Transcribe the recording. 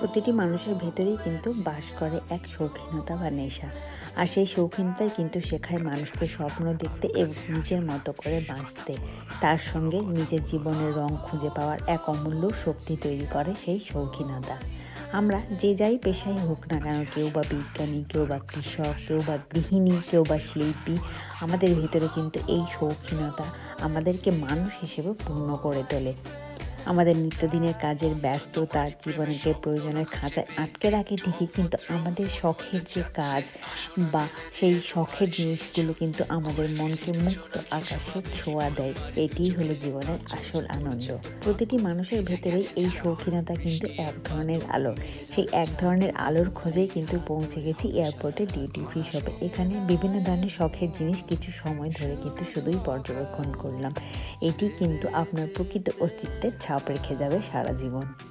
প্রতিটি মানুষের ভেতরেই কিন্তু বাস করে এক শৌখিনতা বা নেশা। আর সেই শৌখিনতাই কিন্তু শেখায় মানুষকে স্বপ্ন দেখতে এবং নিজের মতো করে বাঁচতে। তার সঙ্গে নিজের জীবনের রং খুঁজে পাওয়ার এক অমূল্য শক্তি তৈরি করে সেই শৌখিনতা। আমরা যে যাই পেশাই হোক না কেন, কেউ বা বিজ্ঞানী, কেউ বা কৃষক, কেউ বা গৃহিণী, কেউ বা শিল্পী, আমাদের ভিতরে কিন্তু এই শৌখিনতা আমাদেরকে মানুষ হিসেবে পূর্ণ করে তোলে। আমাদের নিত্যদিনের কাজের ব্যস্ততা, জীবনকে প্রয়োজনের খাঁচায় আটকে রাখে ঠিকই, কিন্তু আমাদের শখের যে কাজ বা সেই শখের জিনিসগুলো কিন্তু আমাদের মনকে মুক্ত আকাশের ছোঁয়া দেয়। এটিই হলো জীবনের আসল আনন্দ। প্রতিটি মানুষের ভেতরেই এই শৌখিনতা কিন্তু এক ধরনের আলো। সেই এক ধরনের আলোর খোঁজেই কিন্তু পৌঁছে গেছি এয়ারপোর্টে ডিউটি ফ্রি শপে। এখানে বিভিন্ন ধরনের শখের জিনিস কিছু সময় ধরে কিন্তু শুধুই পর্যবেক্ষণ করলাম। এটি কিন্তু আপনার প্রকৃত অস্তিত্বের ছাপ রেখে যাবে সারা জীবন।